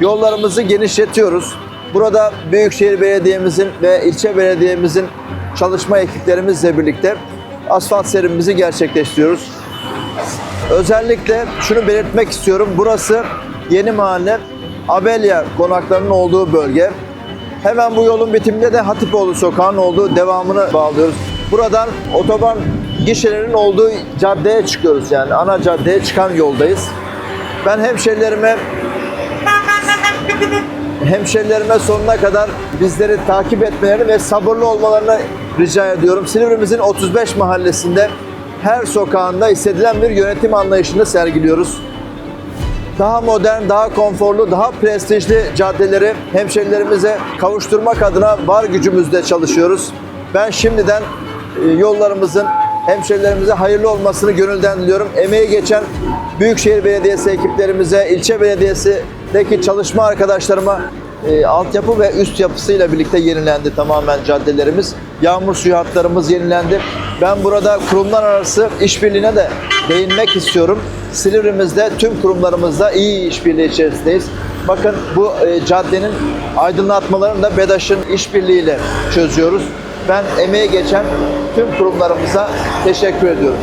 yollarımızı genişletiyoruz. Burada Büyükşehir Belediye'mizin ve ilçe belediyemizin çalışma ekiplerimizle birlikte asfalt serimimizi gerçekleştiriyoruz. Özellikle şunu belirtmek istiyorum. Burası Yeni Mahalle Abelya konaklarının olduğu bölge. Hemen bu yolun bitiminde de Hatipoğlu Sokağı'nın olduğu devamını bağlıyoruz. Buradan otoban gişelerinin olduğu caddeye çıkıyoruz yani ana caddeye çıkan yoldayız. Ben hemşerilerime hemşerilerime sonuna kadar bizleri takip etmelerini ve sabırlı olmalarını rica ediyorum. Silivrimizin 35 mahallesinde her sokağında hissedilen bir yönetim anlayışını sergiliyoruz. Daha modern, daha konforlu, daha prestijli caddeleri hemşerilerimize kavuşturmak adına var gücümüzle çalışıyoruz. Ben şimdiden e, yollarımızın hemşerilerimize hayırlı olmasını gönülden diliyorum. Emeği geçen Büyükşehir Belediyesi ekiplerimize, ilçe belediyesindeki çalışma arkadaşlarıma e, altyapı ve üst yapısıyla birlikte yenilendi tamamen caddelerimiz. Yağmur suyu hatlarımız yenilendi. Ben burada kurumlar arası işbirliğine de değinmek istiyorum. Silivrimizde tüm kurumlarımızda iyi işbirliği içerisindeyiz. Bakın bu e, caddenin aydınlatmalarını da BEDAŞ'ın işbirliğiyle çözüyoruz. Ben emeği geçen tüm kurumlarımıza teşekkür ediyorum.